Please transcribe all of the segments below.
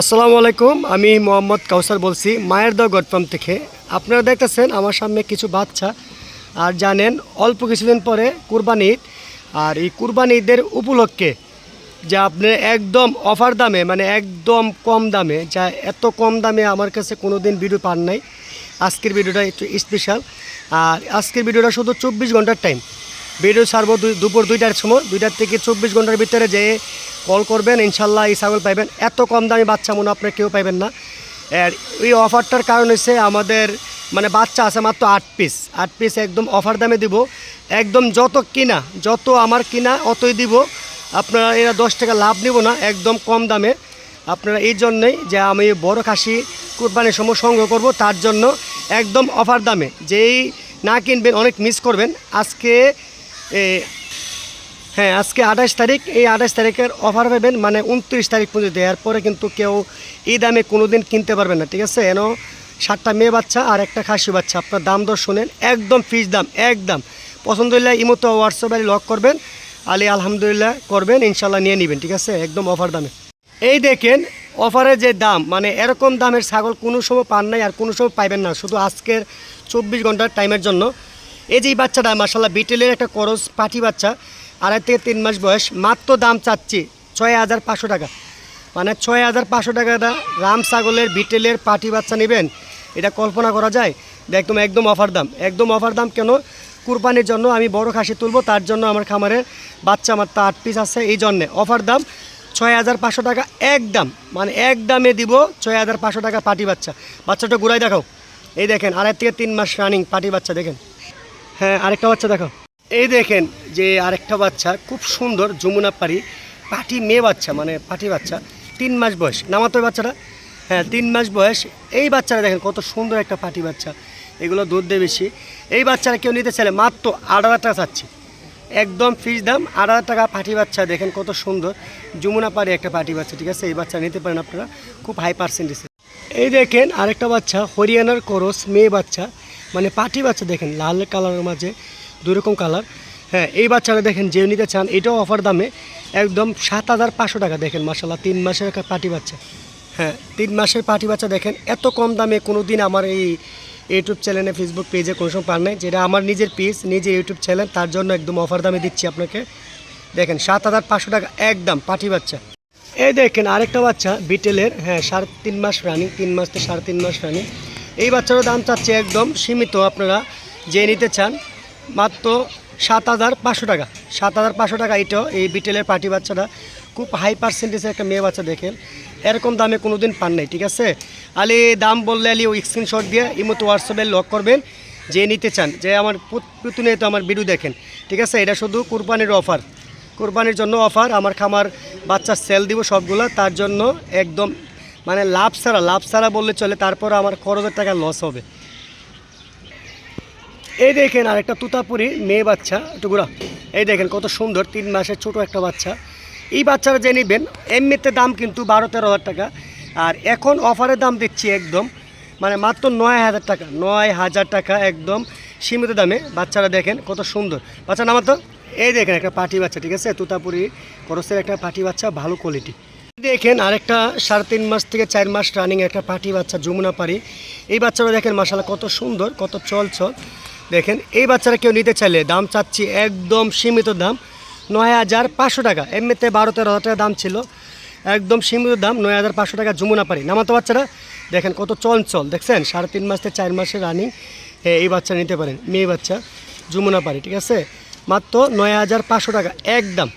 আসসালামু আলাইকুম, আমি মোহাম্মদ কাউসার বলছি, মায়ের দা গডফার্ম থেকে। আপনারা দেখতেছেন আমার সামনে কিছু বাচ্চা, আর জানেন, অল্প কিছুদিন পরে কুরবানি ঈদ। আর এই কুরবানি ঈদের উপলক্ষে যে আপনি একদম অফার দামে মানে একদম কম দামে, যা এত কম দামে আমার কাছে কোনো দিন ভিডিও পান নাই। আজকের ভিডিওটা একটু স্পেশাল আর আজকের ভিডিওটা শুধু চব্বিশ ঘণ্টার টাইম ভিডিও ছাড়বো দুপুর দুইটার সময়, দুইটার থেকে চব্বিশ ঘণ্টার ভিতরে যেয়ে কল করবেন, ইনশাল্লাহ এই ছাগল পাইবেন। এত কম দামি বাচ্চা মনে আপনার কেউ পাইবেন না। আর এই অফারটার কারণ হচ্ছে আমাদের মানে বাচ্চা আছে মাত্র আট পিস আট পিস একদম অফার দামে দিব। একদম যত কিনা, যত আমার কিনা, অতই দিব। আপনারা এরা দশ টাকা লাভ নিব না, একদম কম দামে। আপনারা এই জন্যই যে আমি বড় খাসি কুরবানির সময় সংগ্রহ করব, তার জন্য একদম অফার দামে। যেই না কিনবেন, অনেক মিস করবেন। আজকে হ্যাঁ আজকে আঠাশ তারিখ। এই আঠাশ তারিখের অফার পাবেন মানে উনত্রিশ তারিখ পর্যন্ত। এরপরে কিন্তু কেউ এই দামে কোনো দিন কিনতে পারবেন না, ঠিক আছে? এন সাতটা মেয়ে বাচ্চা আর একটা খাসি বাচ্চা। আপনার দাম দর শোনেন, একদম ফিস দাম, একদম। পছন্দ হইলে ইমতো হোয়াটসঅ্যাপে লক করবেন, আলী আলহামদুলিল্লাহ করবেন ইনশাল্লাহ নিয়ে নেবেন, ঠিক আছে? একদম অফার দামে। এই দেখেন অফারের যে দাম মানে এরকম দামের ছাগল কোনো সময় পান নাই আর কোনো সময় পাইবেন না, শুধু আজকের চব্বিশ ঘণ্টার টাইমের জন্য। এই যে বাচ্চাটা মার্শাল্লাহ বিটেলের একটা করস পাঠি বাচ্চা। আড়াই থেকে তিন মাস বয়স, মাত্র দাম চাচ্ছি ছয় হাজার পাঁচশো টাকা। মানে ছয় হাজার পাঁচশো টাকাটা রাম ছাগলের, বিটেলের পাটি বাচ্চা নেবেন, এটা কল্পনা করা যায়? একদম একদম অফার দাম। একদম অফার দাম কেন? কুরবানির জন্য আমি বড় খাসি তুলবো, তার জন্য আমার খামারের বাচ্চা আমার তো আট পিস আছে, এই জন্যে। অফার দাম ছয় হাজার পাঁচশো টাকা একদম মানে এক দামে দিব ছয় হাজার পাঁচশো টাকা পাটি বাচ্চা। বাচ্চাটা ঘুরাই দেখাও। এই দেখেন, আড়াই থেকে তিন মাস রানিং পাটি বাচ্চা, দেখেন। হ্যাঁ আরেকটা বাচ্চা দেখো এই দেখেন যে আরেকটা বাচ্চা, খুব সুন্দর যমুনা পাড়ি, পাটি মেয়ে বাচ্চা মানে পাটি বাচ্চা, তিন মাস বয়স। নামাতো বাচ্চাটা? হ্যাঁ তিন মাস বয়স। এই বাচ্চারা দেখেন কত সুন্দর একটা পাটি বাচ্চা, এগুলো দুধ দেয় বেশি এই বাচ্চারা কেউ নিতে চাইলে মাত্র আট হাজার টাকা চাচ্ছি। একদম ফিস দাম, আট হাজার টাকা পাটি বাচ্চা। দেখেন কত সুন্দর যমুনা পাড়ি একটা পাটি বাচ্চা, ঠিক আছে? এই বাচ্চা নিতে পারেন আপনারা, খুব হাই পার্সেন্টেজ এই দেখেন আরেকটা বাচ্চা, হরিয়ানার করস মেয়ে বাচ্চা মানে পাটি বাচ্চা দেখেন, লাল কালারের মাঝে। দুই রকম কালার। হ্যাঁ এই বাচ্চারা দেখেন যে নিতে চান, এটাও অফার দামে। একদম সাত হাজার পাঁচশো টাকা দেখেন মাসাল্লাহ তিন মাসের একটা পাটি বাচ্চা। হ্যাঁ তিন মাসের পাটি বাচ্চা দেখেন, এত কম দামে কোনো দিন আমার এই ইউটিউব চ্যানেলে ফেসবুক পেজে কোনো সময় পান নাই। যেটা আমার নিজের পেজ নিজের ইউটিউব চ্যানেল, তার জন্য একদম অফার দামে দিচ্ছি আপনাকে। দেখেন, সাত হাজার পাঁচশো টাকা, একদম পাটি বাচ্চা। এই দেখেন আরেকটা বাচ্চা, বিটেলের হ্যাঁ সাড়ে তিন মাস রানিং, তিন মাস থেকে সাড়ে তিন মাস রানিং। এই বাচ্চারও দাম চাচ্ছে একদম সীমিত আপনারা যে নিতে চান। মাত্র সাত হাজার পাঁচশো টাকা। সাত হাজার পাঁচশো টাকা এটাও এই বিটেলের পার্টি বাচ্চাটা। খুব হাই পার্সেন্টেজের একটা মেয়ে বাচ্চা দেখেন। এরকম দামে কোনো দিন পান নাই, ঠিক আছে? আলি, দাম বললে আলি ওই স্ক্রিনশট দিয়ে ইমতো হোয়াটসঅ্যাপে লক করবেন, যে নিতে চান। যে আমার প্রত- প্রতিনিয়ত আমার ভিডিও দেখেন, ঠিক আছে? এটা শুধু কুরবানির অফার কোরবানির জন্য অফার আমার খামার বাচ্চা সেল দিব সবগুলো, তার জন্য একদম মানে লাভ ছাড়া লাভ ছাড়া বললে চলে, তারপর আমার খরচের টাকা লস হবে। এই দেখেন আরেকটা তুতাপুরি মেয়ে বাচ্চা টুকুরা এই দেখেন কত সুন্দর, তিন মাসের ছোট একটা বাচ্চা। এই বাচ্চারা যে নেবেন, এমনিতে দাম কিন্তু বারো তেরো হাজার টাকা। আর এখন অফারের দাম দিচ্ছি একদম মানে মাত্র নয় হাজার টাকা, নয় হাজার টাকা একদম সীমিত দামে। বাচ্চারা দেখেন কত সুন্দর। বাচ্চা নামার তো, এই দেখেন একটা পাটি বাচ্চা, ঠিক আছে? তুতাপুরি করসের একটা পাটি বাচ্চা, ভালো কোয়ালিটি দেখেন আরেকটা সাড়ে তিন মাস থেকে চার মাস রানিং একটা পাটি বাচ্চা, যমুনা পাড়ি। এই বাচ্চারা দেখেন মাসালা কত সুন্দর, কত চল চল দেখেন, এই বাচ্চারা কেউ নিতে চাইলে দাম চাচ্ছি একদম সীমিত দাম, নয় হাজার পাঁচশো টাকা। এমনিতে বারো তেরো হাজার দাম ছিল। একদম সীমিত দাম, নয় হাজার পাঁচশো টাকা যমুনা পারি নামাতো বাচ্চারা, দেখেন কত চঞ্চল, দেখছেন? সাড়ে তিন মাস থেকে চার মাসের রানিং এই বাচ্চা নিতে পারেন, মেয়ে বাচ্চা, যমুনা পারি ঠিক আছে? মাত্র নয় হাজার পাঁচশো টাকা, একদম।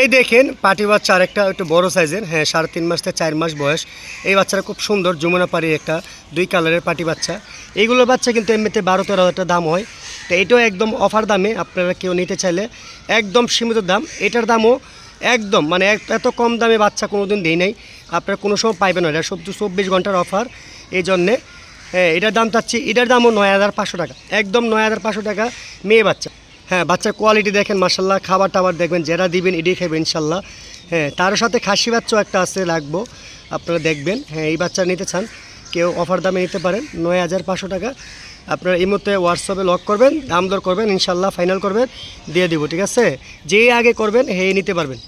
এই দেখেন, পাটি বাচ্চা আরেকটা একটু বড় সাইজের। হ্যাঁ সাড়ে তিন মাস থেকে চার মাস বয়স। এই বাচ্চাটা খুব সুন্দর যমুনা পাড়ি একটা, দুই কালারের পাটি বাচ্চা। এইগুলো বাচ্চা কিন্তু এমনিতে বারো তেরো হাজার দাম হয়। তো এটাও একদম অফার দামে, আপনারা কেউ নিতে চাইলে একদম সীমিত দাম। এটার দামও একদম মানে এত কম দামে বাচ্চা কোনো দিন দেই নাই। আপনারা কোনো সময় পাইবেন না, এটা সব চব্বিশ ঘণ্টার অফার এই জন্যে হ্যাঁ এটার দাম চাচ্ছি, এটার দামও নয় হাজার পাঁচশো টাকা। একদম নয় হাজার পাঁচশো টাকা মেয়ে বাচ্চা। হ্যাঁ বাচ্চার কোয়ালিটি দেখেন মার্শাল্লাহ খাবার টাবার দেখবেন, যেটা দিবেন, এটাই খাবেন ইনশাল্লাহ হ্যাঁ তার সাথে খাসি বাচ্চাও একটা আছে রাখব আপনারা দেখবেন। হ্যাঁ এই বাচ্চা নিতে চান, কেউ অফার দামে নিতে পারেন, নয় হাজার পাঁচশো টাকা। আপনারা এই মুহূর্তে হোয়াটসঅ্যাপে লক করবেন, দাম দর করবেন ইনশাল্লাহ ফাইনাল করবেন, দিয়ে দিব, ঠিক আছে? যেই আগে করবেন, হে নিতে পারবেন।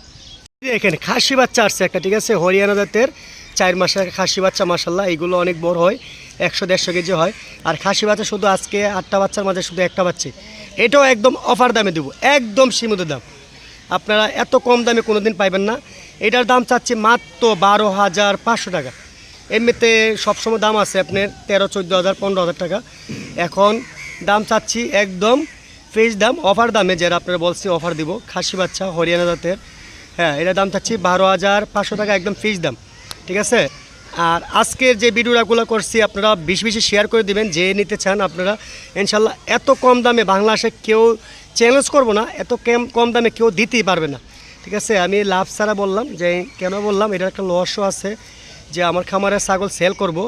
দেখেন খাসি বাচ্চা আসছে একটা, ঠিক আছে? হরিয়ানা জাতের, চার মাসের খাসি বাচ্চা মাসাল্লাহ এইগুলো অনেক বড় হয়, একশো দেড়শো কেজি হয়। আর খাসি বাচ্চা শুধু আজকে আটটা বাচ্চার মাঝে শুধু একটা বাচ্চা। এটাও একদম অফার দামে দেবো, একদম সীমিত দাম। আপনারা এত কম দামে কোনো দিন পাইবেন না। এটার দাম চাচ্ছি মাত্র বারো হাজার পাঁচশো টাকা। এমনিতে সবসময় দাম আছে আপনার তেরো, চোদ্দ হাজার, পনেরো হাজার টাকা। এখন দাম চাচ্ছি একদম ফ্রেশ দাম অফার দামে যারা আপনারা বলছি অফার দিব। খাসি বাচ্চা, হরিয়ানা জাতের। হ্যাঁ এটার দাম চাচ্ছি বারো হাজার পাঁচশো টাকা, একদম ফিক্স দাম। ঠিক আছে? আর আজকের যে ভিডিওগুলো করছি, আপনারা বেশি বেশি শেয়ার করে দিবেন, যে নিতে চান আপনারা। ইনশাল্লাহ এত কম দামে বাংলা বাংলাদেশে কেউ চ্যালেঞ্জ করব না, এত কম কম দামে কেউ দিতেই পারবে না। ঠিক আছে? আমি লাভ ছাড়া বললাম, যে কেন বললাম, এটার একটা লসও আছে যে আমার খামারে ছাগল সেল করব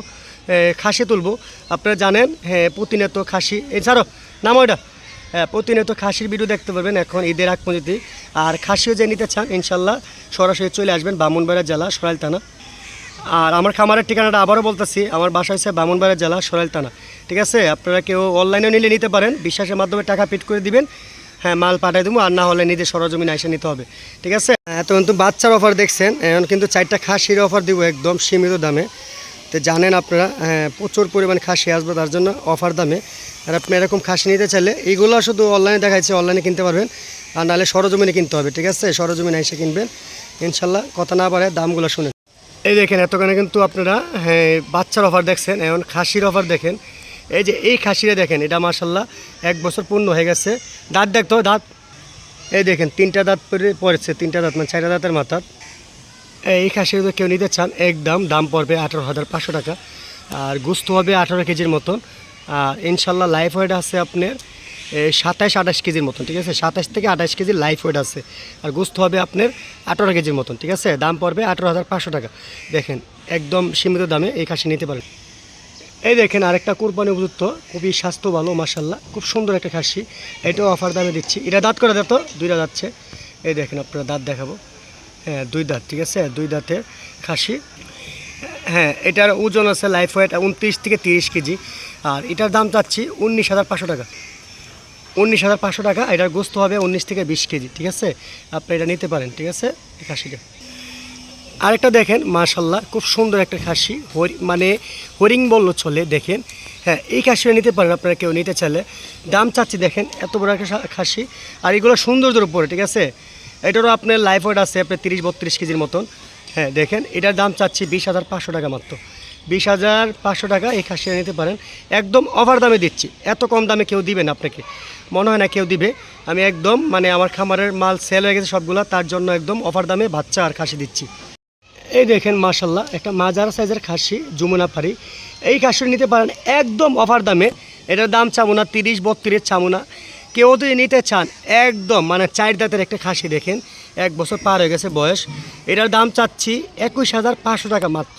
খাসি তুলব। আপনারা জানেন হ্যাঁ প্রতিনিয়ত খাসি এছাড়াও নাম ওইটা হ্যাঁ প্রতিনিয়ত খাসির ভিডিও দেখতে পারবেন এখন ঈদের আগ পর্যন্ত আর খাসিও যে নিতে চান, ইনশাল্লাহ সরাসরি চলে আসবেন বামুনবাড়া জেলা, সরাইল থানা। আর আমার খামারের ঠিকানাটা আবারও বলতেছি আমার বাসা হচ্ছে বামুনবাড়া জেলা সরাইল থানা। ঠিক আছে? আপনারা কেউ অনলাইনেও নিলে নিতে পারেন বিশ্বাসের মাধ্যমে টাকা পিট করে দিবেন। হ্যাঁ মাল পাঠিয়ে দেবো আর না হলে নিজের সরজমিনে এসে নিতে হবে। ঠিক আছে? এত কিন্তু বাচ্চার অফার দেখছেন এখন কিন্তু চারটা খাসির অফার দিব একদম সীমিত দামে। তো জানেন আপনারা হ্যাঁ, প্রচুর পরিমাণ খাসি আসবে তার জন্য অফার দামে। আর আপনি এরকম খাসি নিতে চাইলে এইগুলো শুধু অনলাইনে দেখাচ্ছে অনলাইনে কিনতে পারবেন। আর নাহলে সরজমিনে কিনতে হবে ঠিক আছে? সরজমিনে এসে কিনবেন। ইনশাল্লাহ কথা না পারে দামগুলো শুনেন। এই দেখেন, এতখানে কিন্তু আপনারা হ্যাঁ বাচ্চার অফার দেখছেন, এখন খাসির অফার দেখেন। এই যে এই খাসিরে দেখেন, এটা মার্শাল্লাহ এক বছর পূর্ণ হয়ে গেছে। দাঁত দেখতো দাঁত। এই দেখেন, তিনটা দাঁত পড়েছে তিনটা দাঁত মানে চারটা দাঁতের মাথার। এই খাসি যদি কেউ নিতে চান, একদম দাম পড়বে আঠারো হাজার পাঁচশো টাকা। আর গুস্ত হবে আঠারো কেজির মতন। আর ইনশাল্লাহ লাইফ ওয়েট আছে আপনার সাতাশ, আঠাশ কেজির মতন, ঠিক আছে? সাতাশ থেকে আঠাশ কেজি লাইফ ওয়েট আছে। আর গুস্ত হবে আপনার আঠারো কেজির মতন, ঠিক আছে? দাম পড়বে আঠারো হাজার পাঁচশো টাকা। দেখেন, একদম সীমিত দামে এই খাসি নিতে পারেন। এই দেখেন, আরেকটা কোরবানি উপযুক্ত। খুবই স্বাস্থ্য ভালো মাসাল্লাহ খুব সুন্দর একটা খাসি। এটাও অফার দামে দিচ্ছি। এটা দাঁত করে দাঁত দুইটা যাচ্ছে এই দেখেন, আপনারা দাঁত দেখাবো। হ্যাঁ দুই দাঁত, ঠিক আছে? দুই দাঁতের খাসি। হ্যাঁ এটার ওজন আছে লাইফ ওয়েট উনত্রিশ থেকে তিরিশ কেজি। আর এটার দাম চাচ্ছি উনিশ হাজার পাঁচশো টাকা। উনিশ হাজার পাঁচশো টাকা, এটার গোস্ত হবে উনিশ থেকে বিশ কেজি, ঠিক আছে? আপনি এটা নিতে পারেন, ঠিক আছে? খাসিটা। আরেকটা দেখেন, মাশাল্লাহ, খুব সুন্দর একটা খাসি। হরি মানে হরিং বলল চলে, দেখেন। হ্যাঁ এই খাসিটা নিতে পারেন আপনারা কেউ নিতে চাইলে। দাম চাচ্ছি, দেখেন, এত বড় একটা খাসি। আর এগুলো সৌন্দর্যের উপরে, ঠিক আছে? এটারও আপনার লাইফ ওয়েট আছে, আপনার তিরিশ বত্রিশ কেজির মতন। হ্যাঁ দেখেন, এটার দাম চাচ্ছি বিশ হাজার পাঁচশো টাকা মাত্র। বিশ হাজার পাঁচশো টাকা এই খাসিটা নিতে পারেন। একদম অফার দামে দিচ্ছি। এত কম দামে কেউ দিবে না আপনাকে। মনে হয় না কেউ দিবে। আমি একদম মানে আমার খামারের মাল সেল হয়ে গেছে সবগুলো, তার জন্য একদম অফার দামে বাচ্চা আর খাসি দিচ্ছি। এই দেখেন মাশাল্লাহ একটা মাজার সাইজের খাসি, যমুনা পাড়ি এই খাসিটা নিতে পারেন একদম অফার দামে। এটার দাম চামুনা, তিরিশ বত্রিশ চামুনা। কেউ যদি নিতে চান, একদম মানে চার দাঁতের একটা খাসি দেখেন। এক বছর পার হয়ে গেছে বয়স। এটার দাম চাচ্ছি একুশ হাজার পাঁচশো টাকা মাত্র।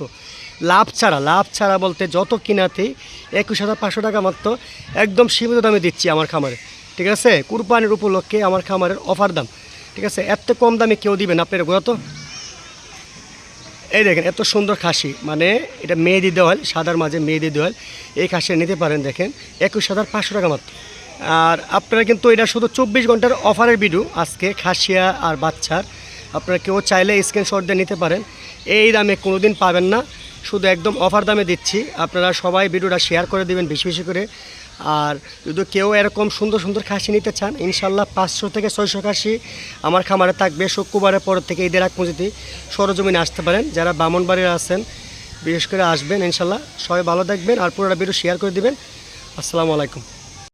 লাভ ছাড়া লাভ ছাড়া বলতে যত কিনাতেই একুশ হাজার পাঁচশো টাকা মাত্র একদম সীমিত দামে দিচ্ছি আমার খামারে। ঠিক আছে? কুরবানির উপলক্ষে আমার খামারের অফার দাম। ঠিক আছে? এত কম দামে কেউ দিবেন আপনার গোয়া তো। এই দেখেন, এত সুন্দর খাসি। মানে এটা মেহেদি দেওয়াল, সাদার মাঝে মেহেদি দেওয়াল। এই খাসি নিতে পারেন, দেখেন। একুশ হাজার পাঁচশো টাকা মাত্র। আর আপনারা কিন্তু এটা শুধু চব্বিশ ঘণ্টার অফারের ভিডিও আজকে খাসিয়া আর বাচ্চার। আপনারা কেউ চাইলে স্ক্রিনশট দিয়ে নিতে পারেন। এই দামে কোনো দিন পাবেন না। শুধু একদম অফার দামে দিচ্ছি। আপনারা সবাই ভিডিওটা শেয়ার করে দেবেন বেশি বেশি করে। আর যদি কেউ এরকম সুন্দর সুন্দর খাসি নিতে চান ইনশাল্লাহ পাঁচশো থেকে ছয়শো খাসি আমার খামারে থাকবে শুক্রবারের পর থেকে ঈদের আগ পর্যন্ত সরজমিনে আসতে পারেন। যারা বামনবাড়ির আছেন, বিশেষ করে আসবেন ইনশাল্লাহ সবাই ভালো থাকবেন। আর পুরোটা ভিডিও শেয়ার করে দেবেন। আসসালামু আলাইকুম।